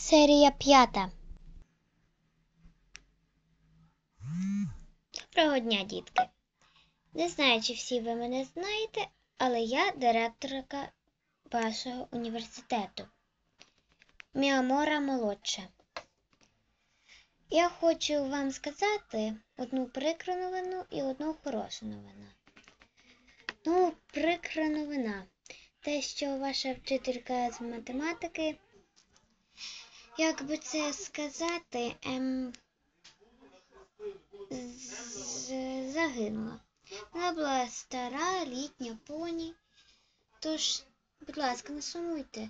Серія п'ята. Доброго дня, дітки. Не знаю, чи всі ви мене знаєте, але я директорка вашого університету. Міамора молодша. Я хочу вам сказати одну прикру новину і одну хорошу новину. Ну, прикра новина. Те, що ваша вчителька з математики, як би це сказати, ем, загинула. Вона була стара, літня поні. Тож, будь ласка, не сумуйте.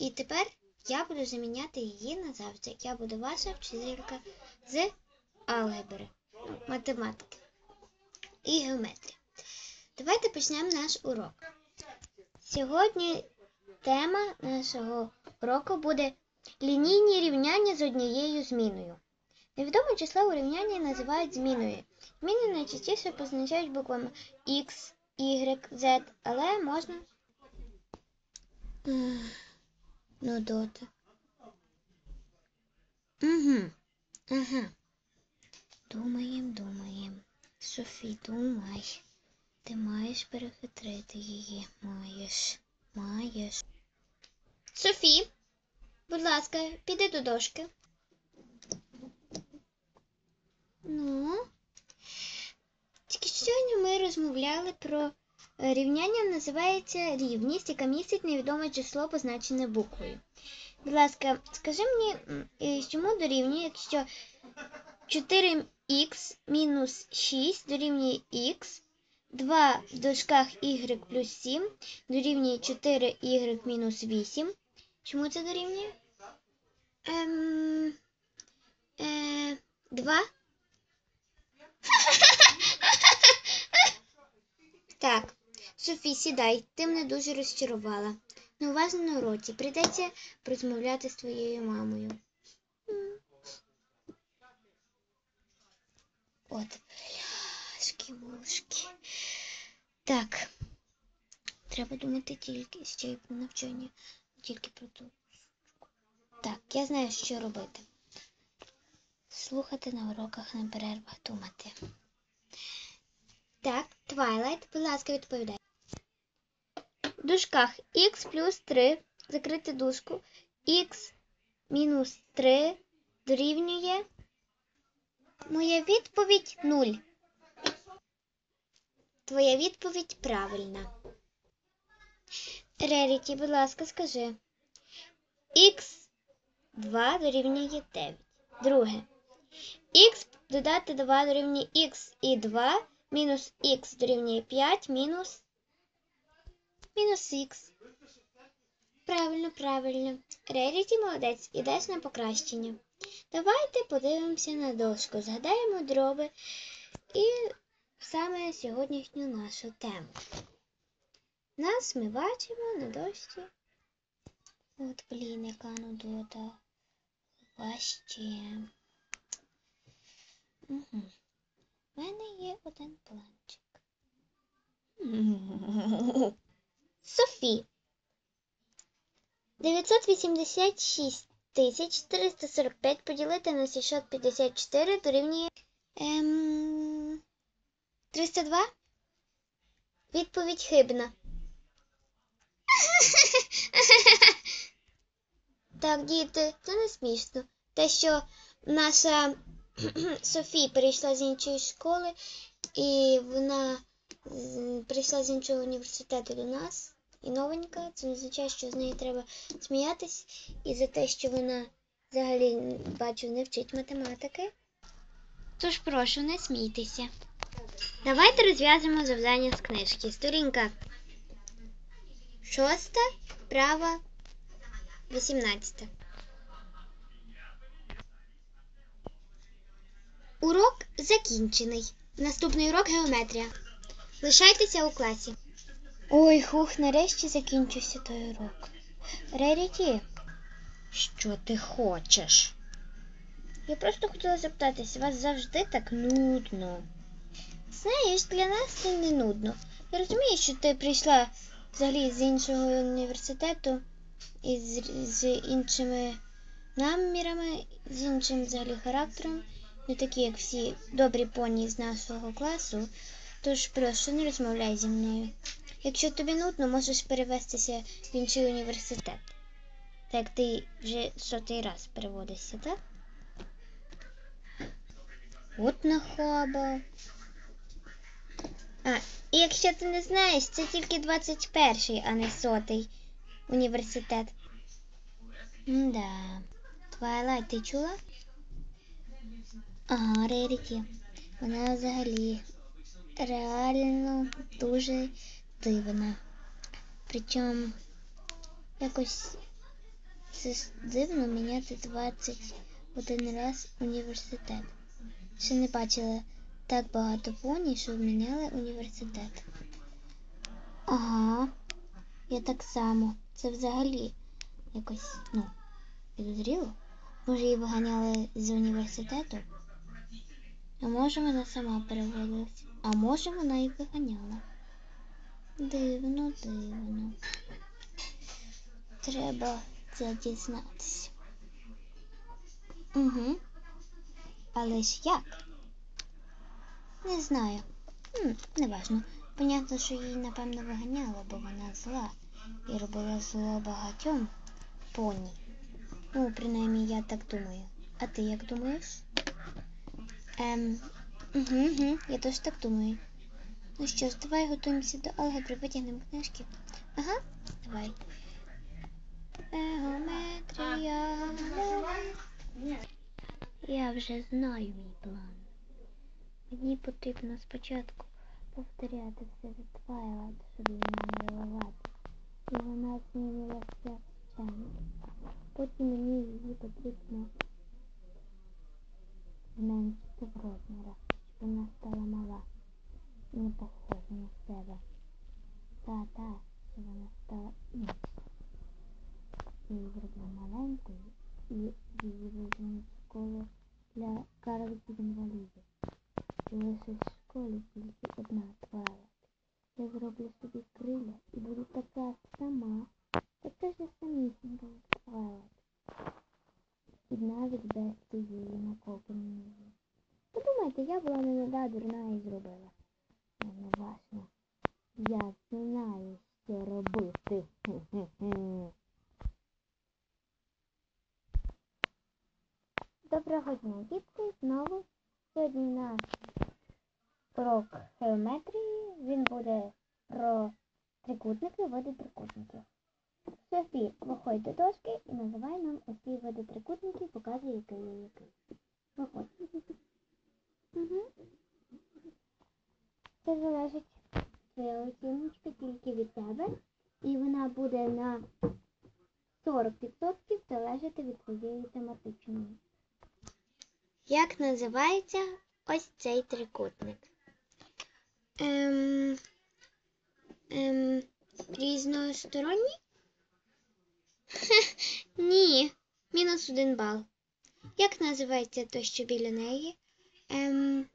І тепер я буду заміняти її назавжди. Я буду ваша вчителька з алгебри, математики і геометрії. Давайте почнемо наш урок. Сьогодні тема нашого уроку буде лінійні рівняння з однією зміною. Невідоме число у рівнянні називають зміною. Зміни найчастіше позначають буквами X, Y, Z, але можна. Ну, дота. Угу. Ага. Думаєм, думаєм. Софі, думай. Ти маєш перехитрити її. Маєш. Маєш. Софі, будь ласка, піди до дошки. Ну. Тільки сьогодні ми розмовляли про е, рівняння називається рівність, яка містить невідоме число, позначене буквою. Будь ласка, скажи мені, чому дорівнює, якщо 4х мінус 6 дорівнює х, 2 в дужках y плюс 7 дорівнює 4y мінус 8. Чому це дорівнює? Ем, е, 2. Так, Софі, сідай, ти мене дуже розчарувала. Неуважно на уроці. Прийдеться розмовляти з твоєю мамою. От, бляшки, мушки. Так. Треба думати тільки ще й про навчання, тільки про ту. Так, я знаю, що робити. Слухати на уроках на перервах думати. Так, Твайлайт, будь ласка, відповідай. В дужках х плюс 3, закрити дужку, х мінус 3 дорівнює. Моя відповідь 0. Твоя відповідь правильна. Реріті, будь ласка, скажи. х 2 дорівнює 9. Друге. х додати 2 дорівнює х і 2 мінус х дорівнює 5 мінус мінус х. Правильно, правильно. Реріті молодець, ідеш на покращення. Давайте подивимося на дошку, згадаємо дроби і саме сьогоднішню нашу тему. Нас ми бачимо на дошці. От, блін, яка нудота. Важче. Угу. У мене є один планчик. Софі. 986 тисяч 445 поділити на 654 дорівнює ем, 302? Відповідь хибна. Так, діти, це не смішно. Те, що наша Софі перейшла з іншої школи, і вона прийшла з іншого університету до нас. І новенька, це не означає, що з неї треба сміятись. І за те, що вона взагалі бачу, не вчить математики. Тож прошу, не смійтеся. Давайте розв'язуємо завдання з книжки. Сторінка шоста, права, вісімнадцята. Урок закінчений. Наступний урок геометрія. Лишайтеся у класі. Ой, хух, нарешті закінчився той урок. Реріті, що ти хочеш? Я просто хотіла запитатись, вас завжди так нудно. Знаєш, для нас це не нудно. Я розумію, що ти прийшла взагалі з іншого університету із з іншими намірами, з іншим взагалі характером, не такі, як всі добрі поні з нашого класу. Тож прошу, не розмовляй зі мною. Якщо тобі нудно, можеш перевестися в інший університет. Так ти вже сотий раз переводишся, так? От нахаба. А, і якщо ти не знаєш, це тільки 21-й, а не сотий університет. Да. Твайлайт, ти чула? Ага, Реріті. Вона взагалі реально дуже дивна. Причому якось це дивно міняти 21 раз університет. Ще не бачила так багато поні, що міняли університет. Ага, я так само. Це взагалі якось, ну, підозріло. Може, її виганяли з університету? А може вона сама переводилась, а може вона і виганяла. Дивно, дивно. Треба це дізнатися. Угу. Але ж як? Не знаю. Хм, неважно. Понятно, що її, напевно, виганяла, бо вона зла і робила зло багатьом поні. Ну, принаймні, я так думаю. А ти як думаєш? Ем, угу, угу, я теж так думаю. Ну що ж, давай готуємося до алгебри, витягнемо книжки. Ага, давай. Геометрія. Я вже знаю мій план. Мені потрібно спочатку повторяти все від Твайлайт, щоб її намалювати. І вона змінилася вчення. Потім мені її потрібно зменшити в розмірах, щоб вона стала мала і не похожа на себе. Та, та, щоб вона стала інша. Її зроблю маленькою і її візьму в школу для карликів інвалідів. І лише в школі тільки одна Твайлайт. Я зроблю собі крилля і буду така сама, така ж самісінька, як Твайлайт. І навіть без цієї накопленої. Подумайте, я була не нада дурна і зробила. Не важно. Я знаю, що робити. Доброго дня, дітки. Знову сьогодні у нас урок геометрії. Він буде про трикутники, види трикутників. Софі, виходь до дошки і називай нам усі види трикутників, показуй, який є який. Виходь. Угу. Це залежить твоя оціночка тільки від тебе. І вона буде на 40% залежати від твоєї тематичної. Як називається ось цей трикутник? Ем, ем, різносторонній? Ні, мінус один бал. Як називається той, що біля неї? Ем,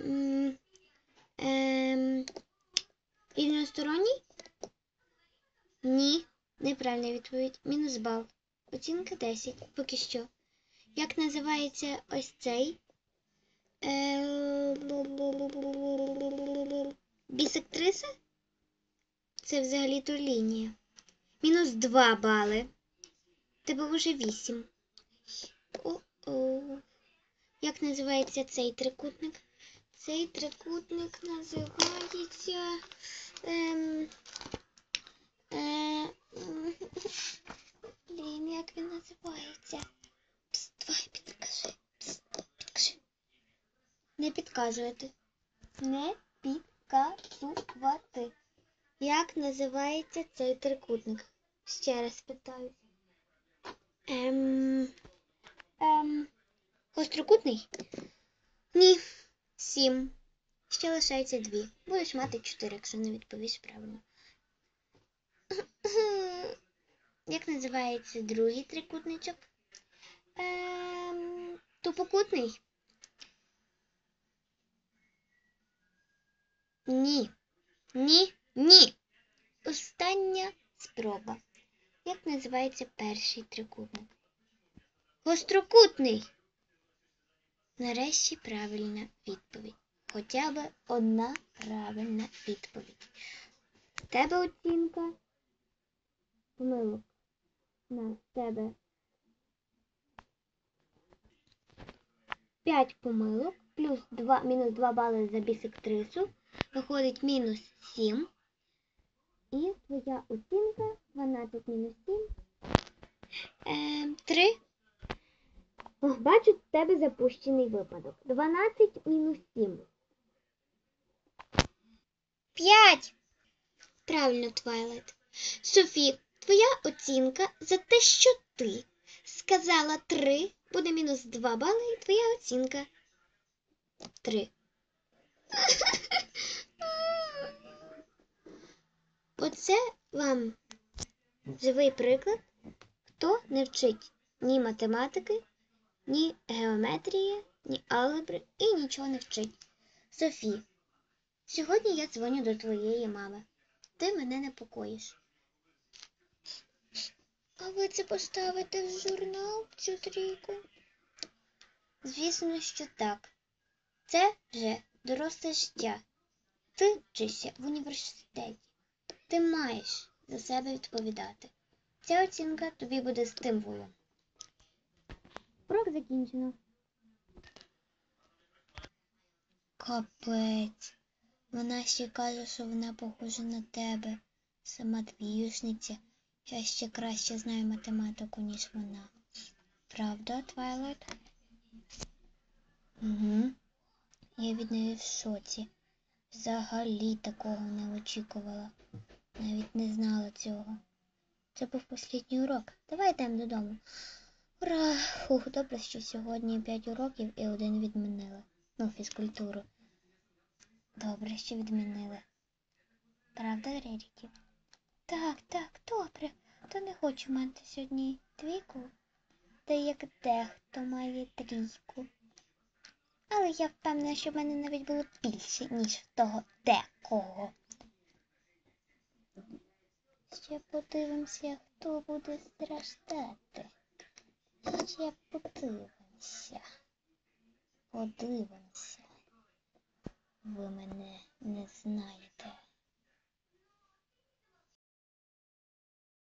м, ем, рівносторонній? Ні, неправильна відповідь. Мінус бал. Оцінка 10. Поки що. Як називається ось цей? Бісектриса? Це взагалі-то лінія. Мінус 2 бали. Тебе вже 8. О-о. Як називається цей трикутник? Цей трикутник називається. Ем, е, блін, як він називається? Пс, давай підкажи. Пс, підкажи. Не підказувати. Не підказувати. Як називається цей трикутник? Ще раз питаю. Ем, ем, гострокутний? Ні. Сім. Ще лишається дві. Будеш мати чотири, якщо не відповіш правильно. Як називається другий трикутничок? Ем, тупокутний? Ні. Ні. Ні. Остання спроба. Як називається перший трикутник? Гострокутний. Нарешті правильна відповідь. Хоча б одна правильна відповідь. В тебе оцінка помилок. На тебе 5 помилок, плюс 2, мінус 2 бали за бісектрису, виходить мінус 7. І твоя оцінка 12 мінус 7. Е, 3. О, бачу, в тебе запущений випадок. 12 мінус 7. 5. Правильно, Твайлайт. Софі, твоя оцінка за те, що ти сказала 3, буде мінус 2 бали, і твоя оцінка 3. Оце вам живий приклад, хто не вчить ні математики, ні геометрії, ні алгебри і нічого не вчить. Софі, сьогодні я дзвоню до твоєї мами. Ти мене непокоїш. А ви це поставите в журнал цю трійку? Звісно, що так. Це вже доросле життя. Ти вчишся в університеті. Ти маєш за себе відповідати. Ця оцінка тобі буде стимулом. Урок закінчено. Капець. Вона ще каже, що вона похожа на тебе. Сама двіюшниця. Я ще краще знаю математику, ніж вона. Правда, Твайлайт? Угу. Я від неї в шоці. Взагалі такого не очікувала. Навіть не знала цього. Це був останній урок. Давай йдемо додому. Ура! Фух, добре, що сьогодні 5 уроків і один відмінили. Ну, фізкультуру. Добре, що відмінили. Правда, Реріки? Так, так, добре. То не хочу мати сьогодні двійку, та як дехто має трійку. Але я впевнена, що в мене навіть було більше, ніж того декого. Ще подивимося, хто буде страждати. Ще подивимося. Подивимося. Ви мене не знаєте.